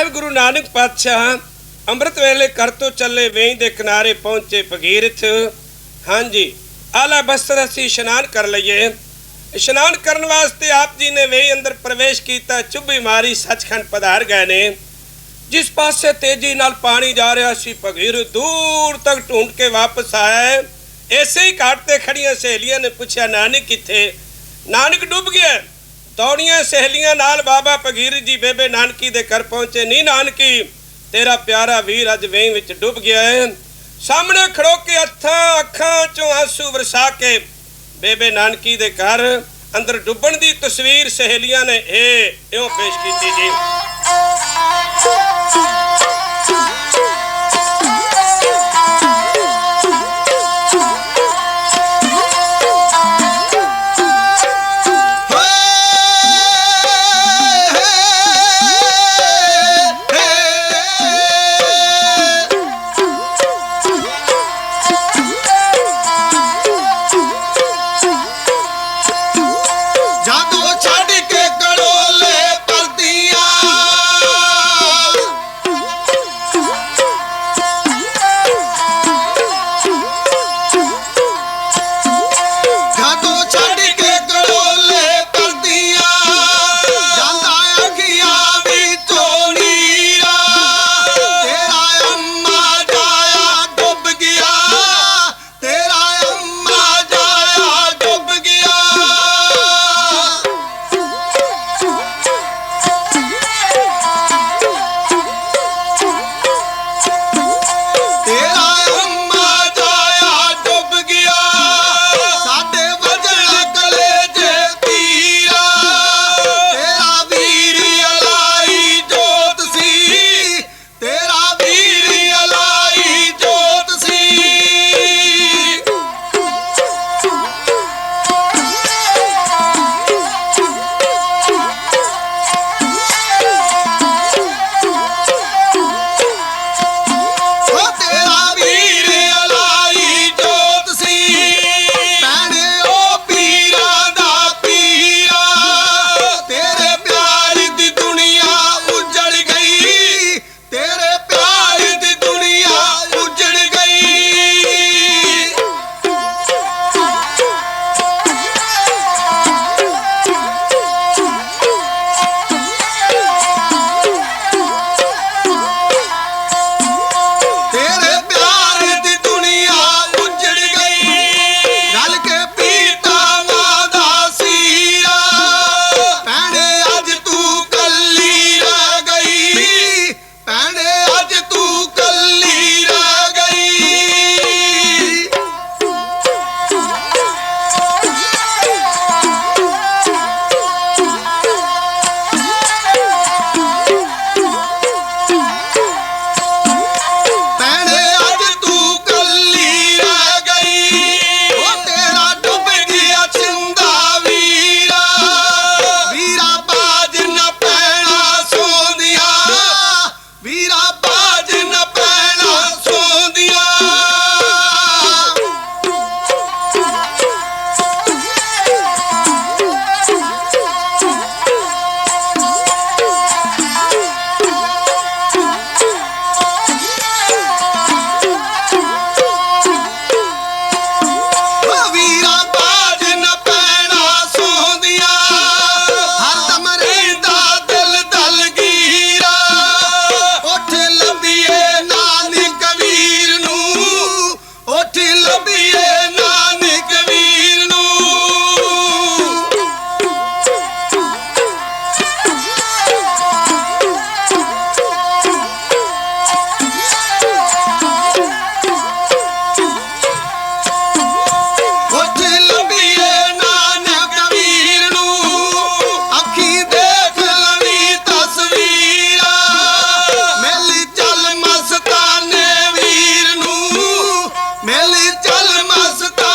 ਸਾਹਿਬ ਗੁਰੂ ਨਾਨਕ ਪਾਤਸ਼ਾਹ ਅੰਮ੍ਰਿਤ ਵੇਲੇ ਕਰ ਤੋਂ ਚੱਲੇ ਵੇਈ ਦੇ ਕਿਨਾਰੇ ਪਹੁੰਚੇ ਭਗੀਰਥ ਹਾਂਜੀ ਆਲਾ ਬਸਤਰ ਅਸੀਂ ਇਸ਼ਨਾਨ ਕਰ ਲਈਏ ਇਸ਼ਨਾਨ ਕਰਨ ਵਾਸਤੇ ਆਪ ਜੀ ਨੇ ਵੇਈ ਅੰਦਰ ਪ੍ਰਵੇਸ਼ ਕੀਤਾ ਚੁੱਭੀ ਮਾਰੀ ਸੱਚਖੰਡ ਪਧਾਰ ਗਏ ਨੇ ਜਿਸ ਪਾਸੇ ਤੇਜ਼ੀ ਨਾਲ ਪਾਣੀ ਜਾ ਰਿਹਾ ਸੀ ਭਗੀਰ ਦੂਰ ਤੱਕ ਢੂੰਡ ਕੇ ਵਾਪਸ ਆਇਆ ਹੈ। ਐਸੇ ਹੀ ਘਾਟ ਤੇ ਖੜੀਆਂ ਸਹੇਲੀਆਂ ਨੇ ਪੁੱਛਿਆ ਨਾਨਕ ਕਿੱਥੇ ਨਾਨਕ ਡੁੱਬ ਗਿਆ ਦੌੜੀਆਂ ਸਹੇਲੀਆਂ ਨਾਲ ਬਾਬਾ ਭਗੀਰ ਜੀ ਬੇਬੇ ਨਾਨਕੀ ਦੇ ਘਰ ਪਹੁੰਚੇ। ਨਹੀਂ ਨਾਨਕੀ, ਤੇਰਾ ਪਿਆਰਾ ਵੀਰ ਅੱਜ ਵੇਹ ਵਿੱਚ ਡੁੱਬ ਗਿਆ ਹੈ ਸਾਹਮਣੇ ਖੜੋ ਕੇ ਅੱਖਾਂ ਅੱਖਾਂ ਚੋਂ ਆਂਸੂ ਵਰਸਾ ਕੇ ਬੇਬੇ ਨਾਨਕੀ ਦੇ ਘਰ ਅੰਦਰ ਡੁੱਬਣ ਦੀ ਤਸਵੀਰ ਸਹੇਲੀਆਂ ਨੇ ਇਹ ਇਉਂ ਪੇਸ਼ ਕੀਤੀ ਜੀ। মেলে চল মাস্তা